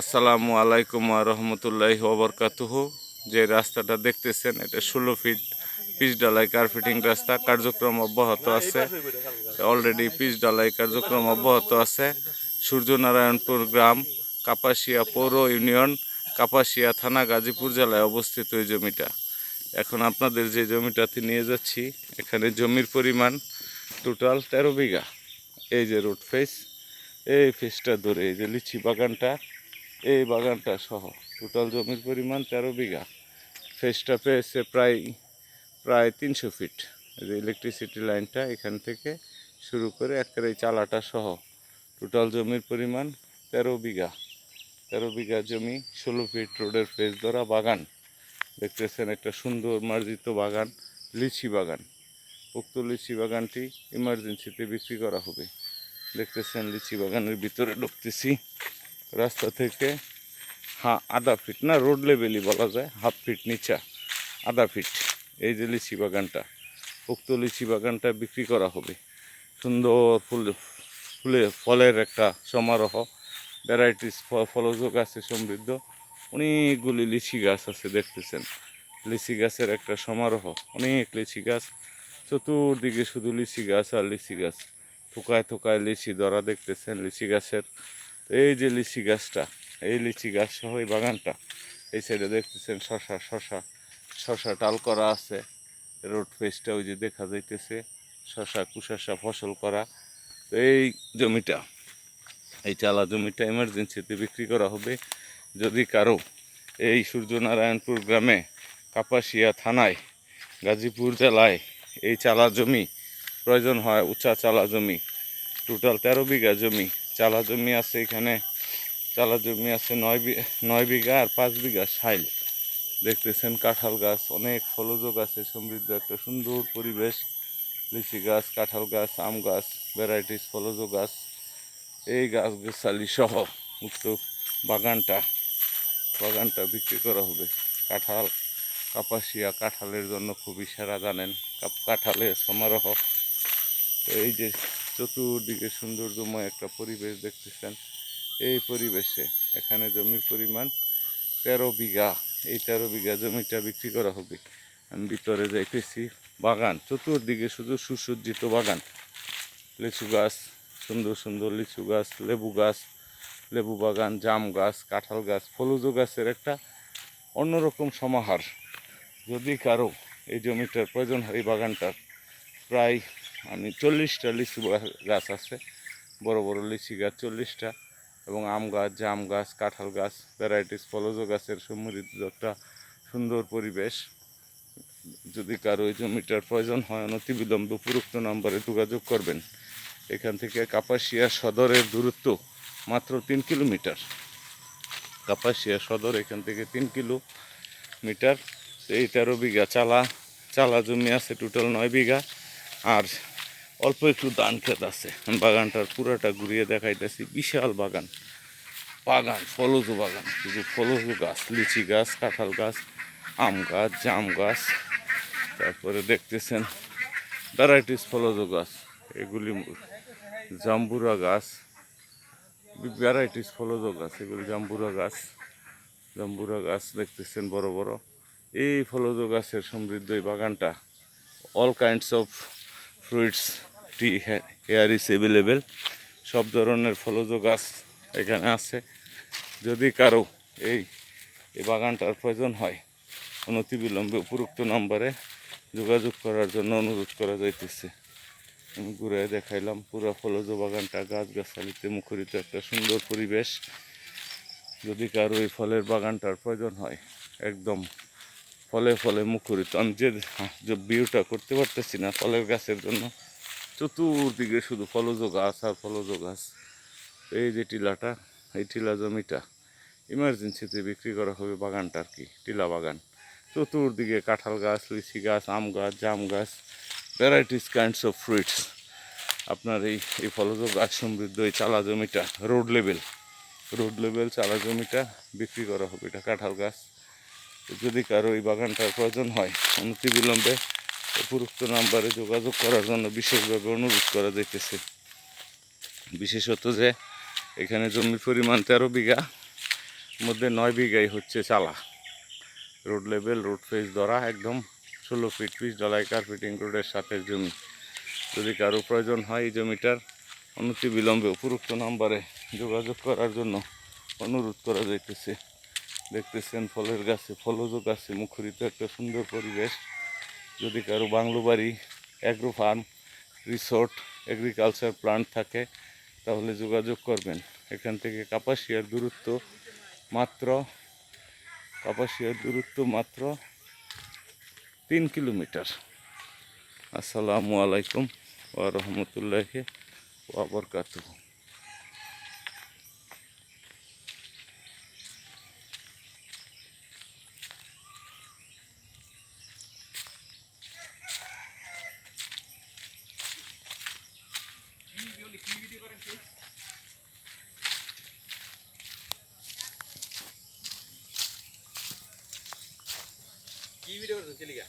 আসসালামু আলাইকুম রহমতুল্লাহ ওবরকাতুহু যে রাস্তাটা দেখতেছেন, এটা ষোলো ফিট পিচ ডালাই কার্পেটিং রাস্তা, কার্যক্রম অব্যাহত আছে। অলরেডি পিচ ডালাই কার্যক্রম অব্যাহত আছে। সূর্যনারায়ণপুর গ্রাম, কাপাসিয়া পৌর ইউনিয়ন, কাপাসিয়া থানা, গাজীপুর জেলায় অবস্থিত এই জমিটা। এখন আপনাদের যে জমিটাতে নিয়ে যাচ্ছি, এখানে জমির পরিমাণ টোটাল তেরো বিঘা। এই যে রোড ফেস এই ফেসটা ধরে, এই যে লিচি বাগানটা এই বাগানটা সহ। টোটাল জমির পরিমাণ তেরো বিঘা। ফেসটা পেয়েছে প্রায় প্রায় তিনশো ফিট ইলেকট্রিসিটি লাইনটা এখান থেকে শুরু করে একেবারে এই চালাটা সহ। টোটাল জমির পরিমাণ তেরো বিঘা। তেরো বিঘা জমি, ষোলো ফিট রোডের ফেস ধরা বাগান। দেখতেছেন একটা সুন্দর মার্জিত বাগান, লিচি বাগান। উক্ত লিচি বাগানটি ইমার্জেন্সিতে বিক্রি করা হবে। দেখতেছেন লিচি বাগানের ভিতরে ঢুকতেছি। রাস্তা থেকে হ্যাঁ আধা ফিট, না, রোড লেভেলই বলা যায়, হাফ ফিট নিচা, আধা ফিট, এই যে লিচি বাগানটা, উক্ত লিচি বাগানটা বিক্রি করা হবে। সুন্দর ফুল, ফুলে, ফলের একটা সমারোহ, ভ্যারাইটিস ফলজ গাছে সমৃদ্ধ, অনেকগুলি লিচি গাছ আছে, দেখতেছেন। লিচি গাছের একটা সমারোহ, অনেক লিচি গাছ, চতুর্দিকে শুধু লিচি গাছ আর লিচি গাছ। থোকায় থোকায় লিচি ধরা দেখতেছেন, লিচি গাছের এই যে লিচি গাছটা, এই লিচি গাছ সহ এই বাগানটা, এই সাইডে দেখতেছেন শশা শশা শশা টাল করা আছে রোড ফেসটা ওই যে দেখা যাইতেছে, শশা, কুশাশা, ফসল করা, তো এই জমিটা, এই চালা জমিটা এমার্জেন্সিতে বিক্রি করা হবে। যদি কারও এই সূর্যনারায়ণপুর গ্রামে কাপাসিয়া থানায়, গাজীপুর জেলায় এই চালা জমি প্রয়োজন হয়, উঁচা চালা জমি টোটাল তেরো বিঘা জমি চালা জমি আছে এখানে। চালা জমি আছে নয় নয় বিঘা আর পাঁচ বিঘা সাইল। দেখতেছেন কাঁঠাল গাছ, অনেক ফলজ গাছে সমৃদ্ধ একটা সুন্দর পরিবেশ। লিচি গাছ, কাঁঠাল গাছ, আম গাছ, ভ্যারাইটিস ফলজ গাছ। এই গাছ গোছালি সহ উক্ত বাগানটা বাগানটা বিক্রি করা হবে। কাঁঠাল, কাপাসিয়া কাঁঠালের জন্য খুবই সেরা জানেন। কাঁঠালের সমারোহ। এই যে চতুর্দিকে সৌন্দর্যময় একটা পরিবেশ দেখতেছেন। এই পরিবেশে এখানে জমির পরিমাণ তেরো বিঘা। এই তেরো বিঘা জমিটা বিক্রি করা হবে। আমি ভিতরে যাইতেছি। বাগান, চতুর্দিকে শুধু সুসজ্জিত বাগান। লিচু গাছ, সুন্দর সুন্দর লিচু গাছ, লেবু গাছ, লেবু বাগান, জাম গাছ, কাঁঠাল গাছ ফলুজ গাছের একটা অন্যরকম সমাহার। যদি কারও এই জমিটার প্রয়োজন হয় বাগানটার প্রায় আমি চল্লিশটা লিচু গাছ আছে, বড় বড় লিচি গাছ চল্লিশটা এবং আম গাছ, জাম গাছ, কাঁঠাল গাছ, ভ্যারাইটিস ফলজ গাছের সমৃদ্ধ একটা সুন্দর পরিবেশ। যদি কারও ওই জমিটার প্রয়োজন হয়, অনতিবিলম্বে উপরোক্ত নম্বরে যোগাযোগ করবেন। এখান থেকে কাপাসিয়া সদরের দূরত্ব মাত্র তিন কিলোমিটার। কাপাসিয়া সদর এখান থেকে তিন কিলোমিটার। এই তেরো বিঘা চালা চালা জমি আছে টোটাল নয় বিঘা। আর অল্প একটু ধান ক্ষেত আছে। বাগানটার পুরাটা ঘুরিয়ে দেখাইতেছি। বিশাল বাগান। বাগান, ফলজ বাগান। শুধু ফলজ গাছ, লিচি গাছ, কাঁঠাল গাছ, আম গাছ, জাম গাছ। তারপরে দেখতেছেন ভ্যারাইটিস ফলজ গাছ। এগুলি জাম্বুরা গাছ। ভ্যারাইটিস ফলজ গাছ। এগুলি জাম্বুরা গাছ। জাম্বুরা গাছ দেখতেছেন বড় বড়। এই ফলজ গাছের সমৃদ্ধ এই বাগানটা। অল কাইন্ডস অফ ফ্রুইটস টি হেয়ার ইস অ্যাভেলেবেল সব ধরনের ফলজ গাছ এখানে আছে। যদি কারও এই এই বাগানটার প্রয়োজন হয় অনতিবিলম্বে উপরোক্ত নম্বরে যোগাযোগ করার জন্য অনুরোধ করা যাইতেছে। আমি ঘুরে দেখাইলাম, পুরো ফলজ বাগানটা গাছগাছালিতে মুখরিত একটা সুন্দর পরিবেশ। যদি কারও এই ফলের বাগানটার প্রয়োজন হয়, একদম ফলে ফলে মুখরিত। আমি যে ভিউটা করতে পারতেছি না ফলের গাছের জন্য চতুর্দিকে শুধু ফলজ গাছ আর ফলজ গাছ। এই যে টিলাটা, এই টিলা জমিটা ইমার্জেন্সিতে বিক্রি করা হবে বাগানটা আর কি, টিলা বাগান। চতুর্দিকে কাঁঠাল গাছ, লিচি গাছ, আম গাছ, জাম গাছ ভ্যারাইটিস কাইন্ডস অফ ফ্রুইটস আপনার এই এই ফলজ গাছ সমৃদ্ধ এই চালা জমিটা রোড লেভেল রোড লেভেল চালা জমিটা বিক্রি করা হবে এটা কাঁঠাল গাছ। যদি কারও এই বাগানটার প্রয়োজন হয়, অনতিবিলম্বে উপরোক্ত নাম্বারে যোগাযোগ করার জন্য বিশেষভাবে অনুরোধ করা যাইতেছে। বিশেষত যে এখানে জমির পরিমাণ তেরো বিঘা, মধ্যে নয় বিঘাই হচ্ছে চালা। রোড লেভেল, রোড ফেস ধরা, একদম ষোলো ফিট পিস ডলাই কার্পেটিং রোডের সাথে জমি। যদি কারও প্রয়োজন হয় এই জমিটার অনতি বিলম্বে উপরোক্ত নাম্বারে যোগাযোগ করার জন্য অনুরোধ করা যাইতেছে। দেখতেছেন ফলের গাছে ফলযোগ আছে মুখরিত একটা সুন্দর পরিবেশ। যদি কারও বাংলো বাড়ি agro farm resort, agriculture plant থাকে, তাহলে যোগাযোগ করবেন। এখান থেকে কাপাসিয়ার দূরত্ব মাত্র, কাপাসিয়ার দূরত্ব মাত্র তিন কিলোমিটার। আসসালামু আলাইকুম ওয়া রহমতুল্লাহি ওয়া ভিডিও করছেন চলিগা